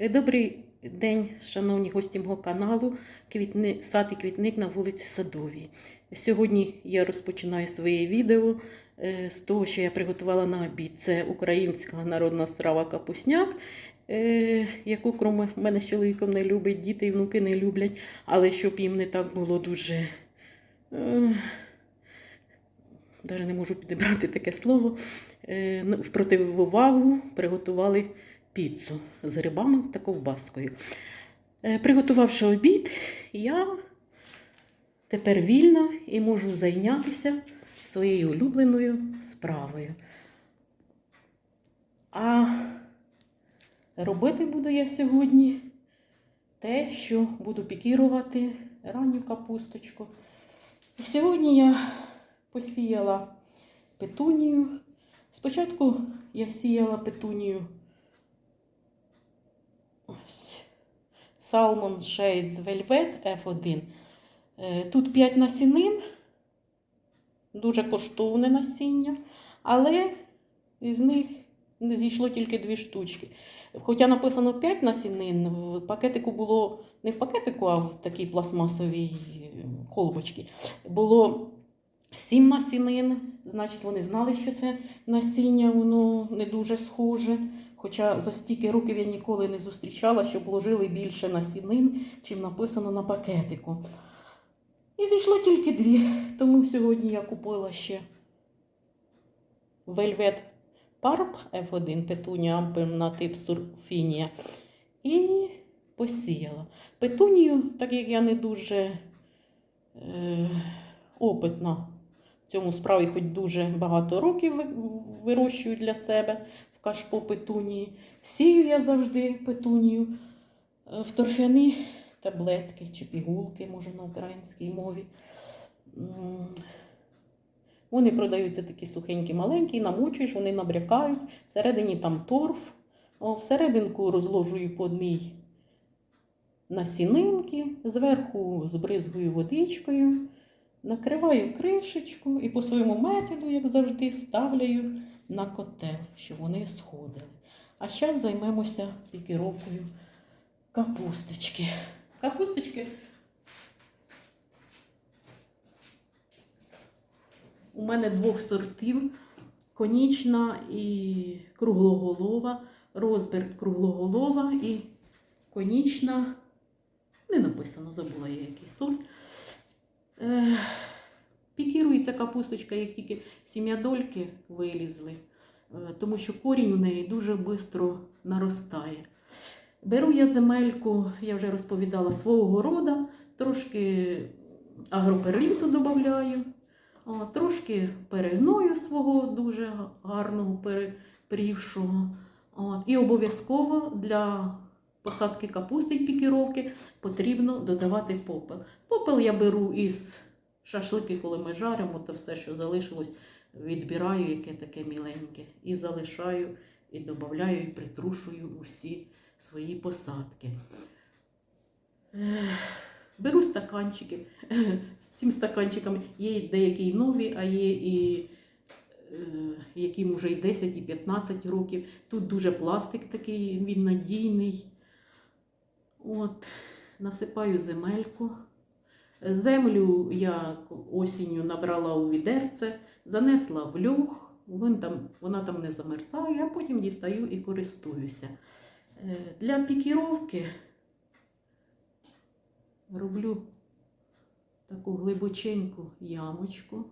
Е, Добрий день, шановні гості мого каналу Квітни... Сад і квітник на вулиці Садовій. Сьогодні я розпочинаю своє відео е, з того, що я приготувала на обід. Це українська народна страва капусняк, е, яку крім мене з чоловіком не любить, діти і внуки не люблять, але щоб їм не так було дуже. Навіть не можу підібрати таке слово. Ну, В противовагу приготували піцу з грибами та ковбаскою. Е, Приготувавши обід, я тепер вільна і можу зайнятися своєю улюбленою справою. А робити буду я сьогодні те, що буду пікірувати ранню капусточку. І сьогодні я посіяла петунію. Спочатку я сіяла петунію Salmon Shades Velvet F1. Е, Тут 5 насінин, дуже коштовне насіння, але із них не зійшло тільки дві штучки. Хоча написано 5 насінин, в пакетику було не в пакетику, а в такій пластмасовій колбочці. Було 7 насінин, значить вони знали, що це насіння, воно не дуже схоже. Хоча за стільки років я ніколи не зустрічала, щоб вложили більше насінин, чим написано на пакетику. І зійшло тільки дві. Тому сьогодні я купила ще Velvet Parp F1 петунія ампельна тип сурфінія. І посіяла. Петунію, так як я не дуже е, опитна в цьому справі, хоч дуже багато років вирощую для себе кашпо петунії. Сію я завжди петунію е, в торфяні таблетки чи пігулки, може на українській мові. Вони продаються такі сухенькі, маленькі, намочуєш, вони набрякають. Всередині там торф. О, всерединку розложую по одній насінинки, зверху збризгую водичкою, накриваю кришечку і по своєму методу, як завжди, ставляю на котел, щоб вони сходили. А зараз займемося пікіровкою капусточки. Капусточки у мене двох сортів: конічна і круглоголова, розберт круглоголова і конічна. Не написано, забула я який сорт. Пікірується капусточка, як тільки сім'ядольки вилізли, е, тому що корінь у неї дуже швидко наростає. Беру я земельку, я вже розповідала, свого города, трошки агроперліту додаю, трошки перегною свого дуже гарного перепрівшого. І обов'язково для посадки капусти пікіровки потрібно додавати попел. Попел я беру із шашлики, коли ми жаримо, то все, що залишилось, відбираю, яке таке міленьке, і залишаю, і додаю, і притрушую усі свої посадки. Беру стаканчики. З цим стаканчиками є деякі нові, а є і е, яким вже і 10, і 15 років. Тут дуже пластик такий, він надійний. От, насипаю земельку. Землю я осінню набрала у відерце, занесла в люх, він там, вона там не замерзає, а потім дістаю і користуюся. Е, Для пікіровки роблю таку глибоченьку ямочку.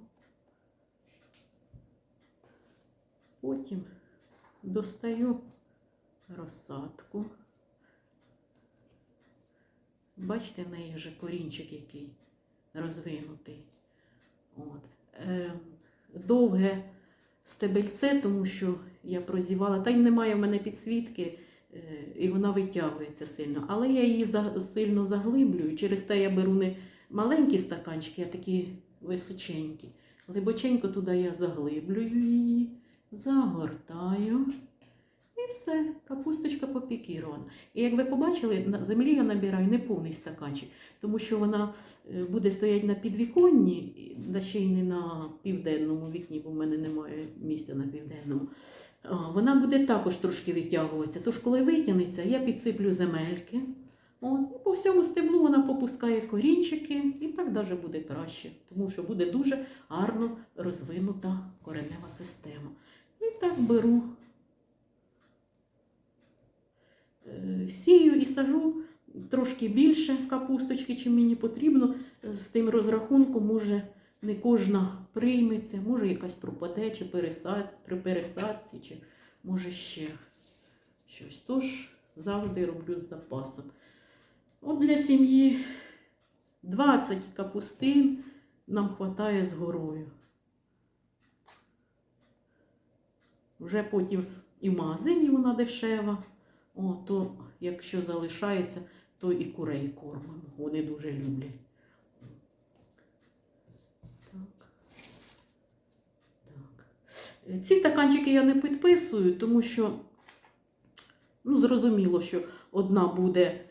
Потім достаю розсадку. Бачите, в неї вже корінчик який розвинутий. От. Е, довге стебельце, тому що я прозівала, та й немає в мене підсвітки, е, і вона витягується сильно. Але я її за, сильно заглиблюю. Через те я беру не маленькі стаканчики, а такі височенькі. Глибоченько туди я заглиблюю її, загортаю. Все, капусточка попікірована. І як ви побачили, на землі я набираю не повний стаканчик, тому що вона е, буде стояти на підвіконні, да ще й не на південному вікні, бо в мене немає місця на південному. Вона буде також трошки витягуватися. Тож, коли витягнеться, я підсиплю земельки. От, і по всьому стеблу вона попускає корінчики, і так навіть буде краще, тому що буде дуже гарно розвинута коренева система. І так беру, е, сію і сажу трошки більше капусточки, чим мені потрібно. З тим розрахунком, може, не кожна прийметься, може якась пропаде, чи пересад, при пересадці, чи може ще щось. Тож завжди роблю з запасом. От для сім'ї 20 капустин нам вистачає з горою. Вже потім і в магазині вона дешева. О, то якщо залишається, то і курей кормимо. Вони дуже люблять. Так. Так. Е, Ці стаканчики я не підписую, тому що ну, зрозуміло, що одна буде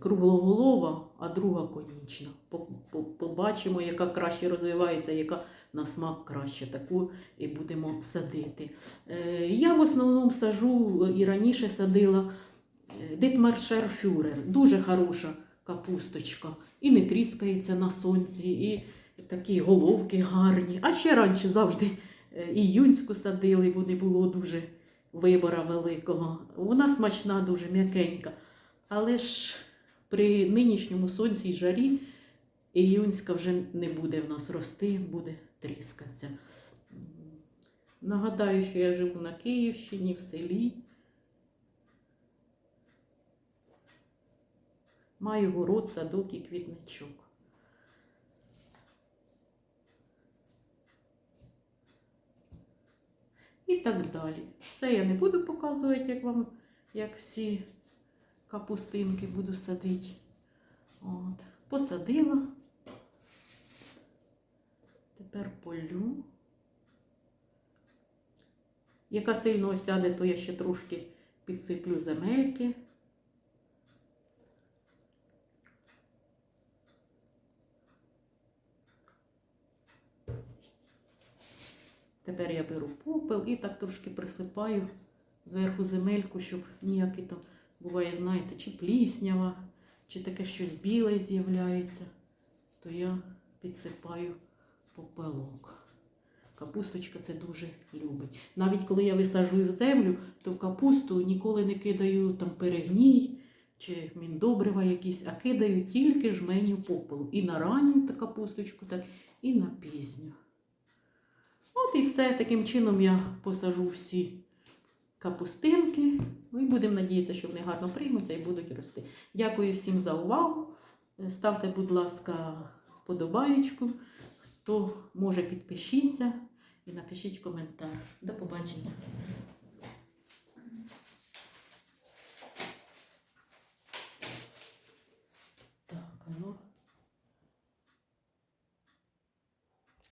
круглоголова, а друга конічна. По- по- Побачимо, яка краще розвивається, яка на смак краще. Таку і будемо садити. Е, Я в основному сажу і раніше садила е, Дитмаршер Фюрер. Дуже хороша капусточка. І не тріскається на сонці, і такі головки гарні. А ще раніше завжди е, і юнську садили, бо не було дуже вибора великого. Вона смачна, дуже м'якенька. Але ж при нинішньому сонці і жарі іюнська вже не буде в нас рости, буде тріскатися. Нагадаю, що я живу на Київщині в селі. Маю город, садок і квітничок. І так далі. Все я не буду показувати, як вам, як всі капустинки буду садити. От. Посадила. Тепер полю. Яка сильно осяде, то я ще трошки підсиплю земельки. Тепер я беру попел і так трошки присипаю зверху земельку, щоб ніякий там буває, знаєте, чи пліснява, чи таке щось біле з'являється, то я підсипаю попелок. Капусточка це дуже любить. Навіть коли я висаджую в землю, то в капусту ніколи не кидаю там перегній чи міндобрива якісь, а кидаю тільки жменю попелу. І на ранню та капусточку, так, і на пізню. От і все. Таким чином я посажу всі капустинки. Ну і будемо надіятися, що вони гарно приймуться і будуть рости. Дякую всім за увагу. Ставте, будь ласка, вподобаєчку. Хто може, підпишіться і напишіть коментар. До побачення.